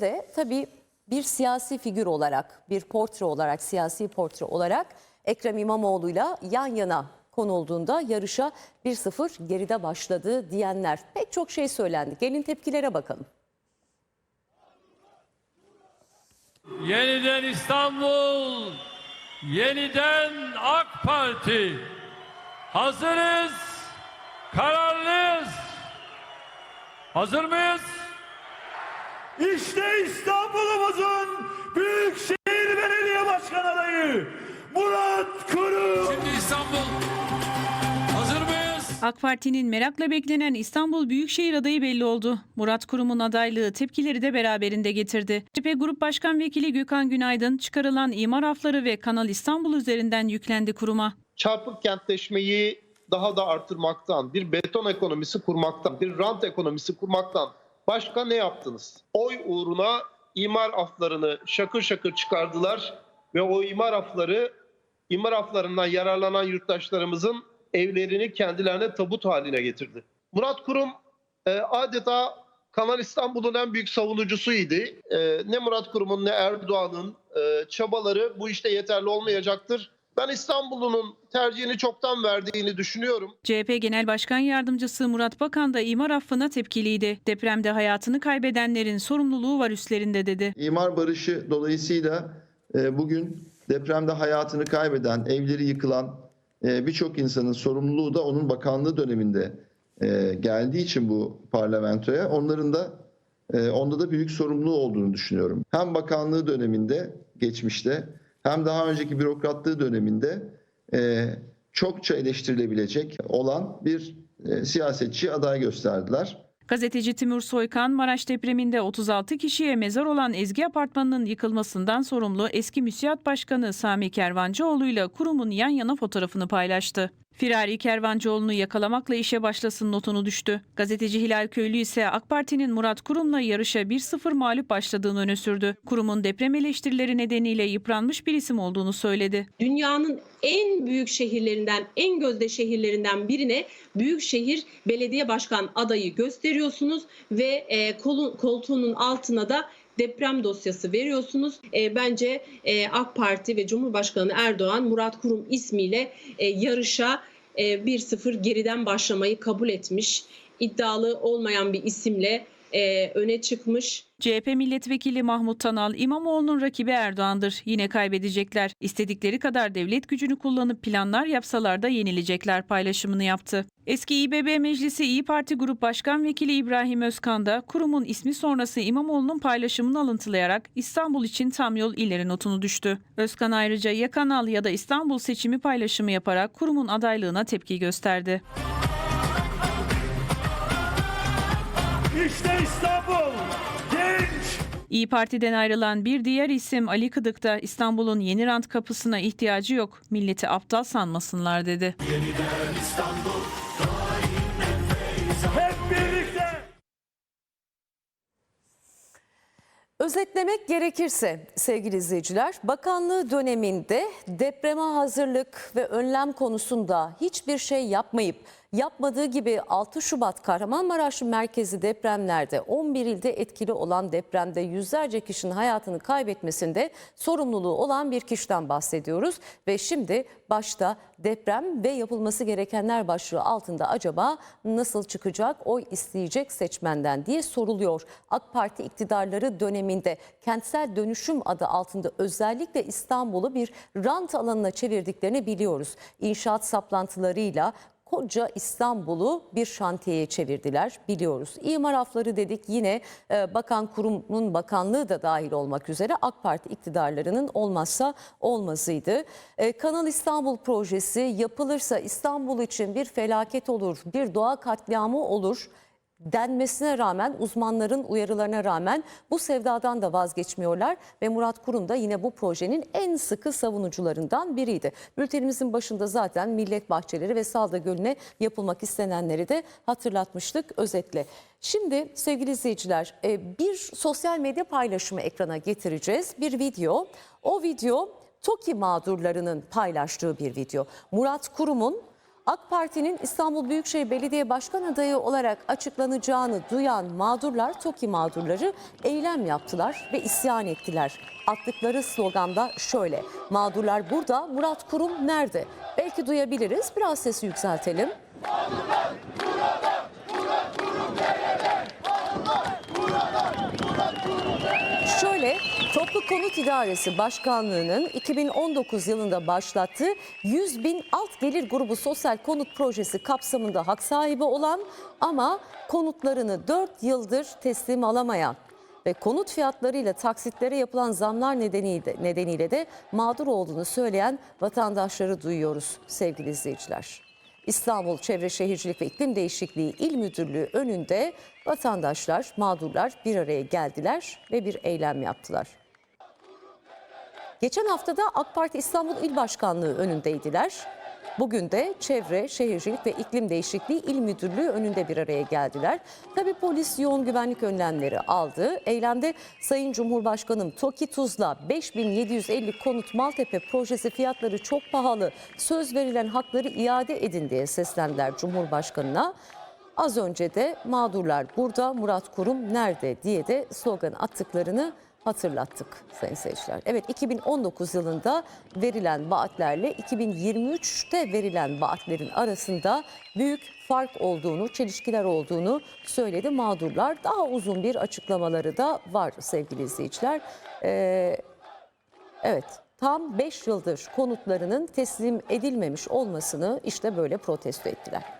De tabii bir siyasi figür olarak, bir portre olarak, siyasi portre olarak Ekrem İmamoğlu'yla yan yana konulduğunda yarışa 1-0 geride başladı diyenler. Pek çok şey söylendi. Gelin tepkilere bakalım. Yeniden İstanbul, yeniden AK Parti. Hazırız, kararlıyız. Hazır mıyız? İşte İstanbul'umuzun Büyükşehir Belediye Başkan adayı Murat Kurum. Şimdi İstanbul. Hazır mıyız? AK Parti'nin merakla beklenen İstanbul Büyükşehir adayı belli oldu. Murat Kurum'un adaylığı tepkileri de beraberinde getirdi. CHP Grup Başkan Vekili Gökhan Günaydın çıkarılan imar afları ve Kanal İstanbul üzerinden yüklendi kuruma. çarpık kentleşmeyi daha da artırmaktan, bir beton ekonomisi kurmaktan, bir rant ekonomisi kurmaktan başka ne yaptınız? Oy uğruna imar aflarını şakır şakır çıkardılar ve o imar afları, imar aflarından yararlanan yurttaşlarımızın evlerini kendilerine tabut haline getirdi. Murat Kurum e, adeta Kanal İstanbul'un en büyük savunucusuydu. E, ne Murat Kurum'un ne Erdoğan'ın e, çabaları bu işte yeterli olmayacaktır. Ben İstanbul'un tercihini çoktan verdiğini düşünüyorum. CHP Genel Başkan Yardımcısı Murat Bakan da imar affına tepkiliydi. Depremde hayatını kaybedenlerin sorumluluğu var üstlerinde dedi. İmar barışı dolayısıyla e, bugün depremde hayatını kaybeden, evleri yıkılan e, birçok insanın sorumluluğu da onun bakanlığı döneminde e, geldiği için bu parlamentoya onların da onda da büyük sorumluluğu olduğunu düşünüyorum. Hem bakanlığı döneminde geçmişte hem daha önceki bürokratlığı döneminde e, çokça eleştirilebilecek olan bir e, siyasetçi aday gösterdiler. Gazeteci Timur Soykan, Maraş depreminde 36 kişiye mezar olan Ezgi Apartmanı'nın yıkılmasından sorumlu eski müsiyat başkanı Sami Kervancıoğlu ile kurumun yan yana fotoğrafını paylaştı. Firari Kervancıoğlu'nu yakalamakla işe başlasın notunu düştü. Gazeteci Hilal Köylü ise AK Parti'nin Murat Kurum'la yarışa 1-0 mağlup başladığını öne sürdü. Kurumun deprem eleştirileri nedeniyle yıpranmış bir isim olduğunu söyledi. dünyanın en büyük şehirlerinden, en gözde şehirlerinden birine büyükşehir belediye başkan adayı gösteriyorsunuz ve e, kolu- koltuğunun altına da deprem dosyası veriyorsunuz. E, bence e, AK Parti ve Cumhurbaşkanı Erdoğan Murat Kurum ismiyle e, yarışa 1-0 geriden başlamayı kabul etmiş. İddialı olmayan bir isimle e, öne çıkmış. CHP milletvekili Mahmut Tanal, İmamoğlu'nun rakibi Erdoğan'dır. Yine kaybedecekler. İstedikleri kadar devlet gücünü kullanıp planlar yapsalar da yenilecekler paylaşımını yaptı. Eski İBB Meclisi İyi Parti Grup Başkan Vekili İbrahim Özkan da kurumun ismi sonrası İmamoğlu'nun paylaşımını alıntılayarak İstanbul için tam yol ileri notunu düştü. Özkan ayrıca ya Kanal ya da İstanbul seçimi paylaşımı yaparak kurumun adaylığına tepki gösterdi. İşte İstanbul genç İyi Parti'den ayrılan bir diğer isim Ali Kıdık da İstanbul'un yeni rant kapısına ihtiyacı yok. Milleti aptal sanmasınlar dedi. hep birlikte. Özetlemek gerekirse sevgili izleyiciler, bakanlığı döneminde depreme hazırlık ve önlem konusunda hiçbir şey yapmayıp yapmadığı gibi 6 Şubat Kahramanmaraş merkezi depremlerde 11 ilde etkili olan depremde yüzlerce kişinin hayatını kaybetmesinde sorumluluğu olan bir kişiden bahsediyoruz ve şimdi başta deprem ve yapılması gerekenler başlığı altında acaba nasıl çıkacak oy isteyecek seçmenden diye soruluyor. AK Parti iktidarları döneminde kentsel dönüşüm adı altında özellikle İstanbul'u bir rant alanına çevirdiklerini biliyoruz. İnşaat saplantılarıyla koca İstanbul'u bir şantiyeye çevirdiler biliyoruz. İmar afları dedik yine e, bakan kurumun bakanlığı da dahil olmak üzere AK Parti iktidarlarının olmazsa olmazıydı. E, Kanal İstanbul projesi yapılırsa İstanbul için bir felaket olur, bir doğa katliamı olur denmesine rağmen uzmanların uyarılarına rağmen bu sevdadan da vazgeçmiyorlar ve Murat Kurum da yine bu projenin en sıkı savunucularından biriydi. Bültenimizin başında zaten Millet Bahçeleri ve Salda Gölü'ne yapılmak istenenleri de hatırlatmıştık özetle. Şimdi sevgili izleyiciler e, bir sosyal medya paylaşımı ekrana getireceğiz. Bir video. O video TOKİ mağdurlarının paylaştığı bir video. Murat Kurum'un AK Parti'nin İstanbul Büyükşehir Belediye Başkan adayı olarak açıklanacağını duyan mağdurlar, TOKİ mağdurları eylem yaptılar ve isyan ettiler. Attıkları sloganda şöyle, mağdurlar burada, Murat Kurum nerede? Belki duyabiliriz, biraz sesi yükseltelim. Şöyle, Toplu Konut İdaresi Başkanlığı'nın 2019 yılında başlattığı 100 bin alt gelir grubu sosyal konut projesi kapsamında hak sahibi olan ama konutlarını 4 yıldır teslim alamayan ve konut fiyatlarıyla taksitlere yapılan zamlar nedeniyle, nedeniyle de mağdur olduğunu söyleyen vatandaşları duyuyoruz sevgili izleyiciler. İstanbul Çevre Şehircilik ve İklim Değişikliği İl Müdürlüğü önünde vatandaşlar, mağdurlar bir araya geldiler ve bir eylem yaptılar. Geçen hafta da AK Parti İstanbul İl Başkanlığı önündeydiler. Bugün de Çevre, Şehircilik ve İklim Değişikliği İl Müdürlüğü önünde bir araya geldiler. Tabii polis yoğun güvenlik önlemleri aldı. Eylemde Sayın Cumhurbaşkanım TOKİ Tuzla 5750 konut Maltepe projesi fiyatları çok pahalı. Söz verilen hakları iade edin diye seslendiler Cumhurbaşkanına. Az önce de mağdurlar burada, Murat Kurum nerede diye de slogan attıklarını hatırlattık sayın seyirciler. Evet 2019 yılında verilen vaatlerle 2023'te verilen vaatlerin arasında büyük fark olduğunu, çelişkiler olduğunu söyledi mağdurlar. Daha uzun bir açıklamaları da var sevgili izleyiciler. Ee, evet tam 5 yıldır konutlarının teslim edilmemiş olmasını işte böyle protesto ettiler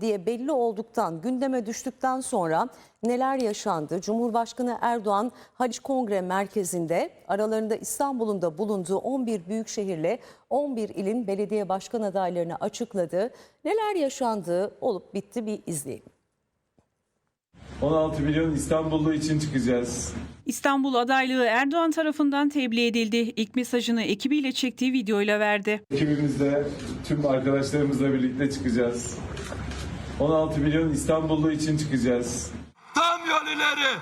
diye belli olduktan, gündeme düştükten sonra neler yaşandı? Cumhurbaşkanı Erdoğan Haliç Kongre Merkezi'nde aralarında İstanbul'un da bulunduğu 11 büyük şehirle 11 ilin belediye başkan adaylarını açıkladı. Neler yaşandı olup bitti bir izleyelim. 16 milyon İstanbullu için çıkacağız. İstanbul adaylığı Erdoğan tarafından tebliğ edildi. İlk mesajını ekibiyle çektiği videoyla verdi. Ekibimizle, tüm arkadaşlarımızla birlikte çıkacağız. 16 milyon İstanbullu için çıkacağız. Tam yol ileri.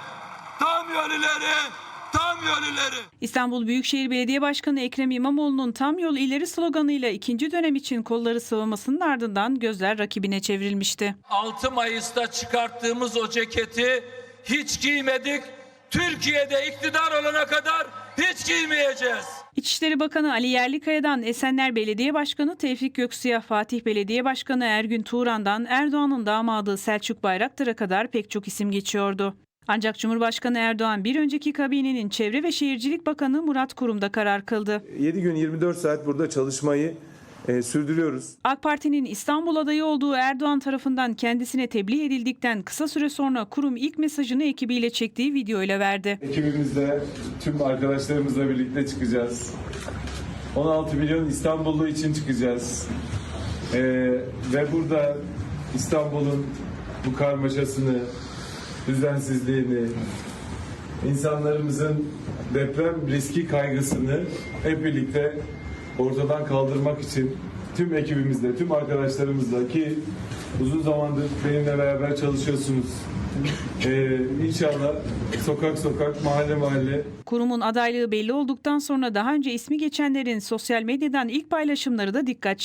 Tam yol ileri. Tam yol ileri. İstanbul Büyükşehir Belediye Başkanı Ekrem İmamoğlu'nun tam yol ileri sloganıyla ikinci dönem için kolları sıvamasının ardından gözler rakibine çevrilmişti. 6 Mayıs'ta çıkarttığımız o ceketi hiç giymedik. Türkiye'de iktidar olana kadar hiç giymeyeceğiz. İçişleri Bakanı Ali Yerlikaya'dan Esenler Belediye Başkanı Tevfik Göksu'ya, Fatih Belediye Başkanı Ergün Turan'dan Erdoğan'ın damadı Selçuk Bayraktar'a kadar pek çok isim geçiyordu. Ancak Cumhurbaşkanı Erdoğan bir önceki kabinenin Çevre ve Şehircilik Bakanı Murat Kurum'da karar kıldı. 7 gün 24 saat burada çalışmayı e, sürdürüyoruz. AK Parti'nin İstanbul adayı olduğu Erdoğan tarafından kendisine tebliğ edildikten kısa süre sonra kurum ilk mesajını ekibiyle çektiği videoyla verdi. Ekibimizle, tüm arkadaşlarımızla birlikte çıkacağız. 16 milyon İstanbullu için çıkacağız. E, ve burada İstanbul'un bu karmaşasını, düzensizliğini, insanlarımızın deprem riski kaygısını hep birlikte ortadan kaldırmak için tüm ekibimizle, tüm arkadaşlarımızla ki uzun zamandır benimle beraber çalışıyorsunuz. Ee, inşallah sokak sokak, mahalle mahalle Kurumun adaylığı belli olduktan sonra daha önce ismi geçenlerin sosyal medyadan ilk paylaşımları da dikkat çekti.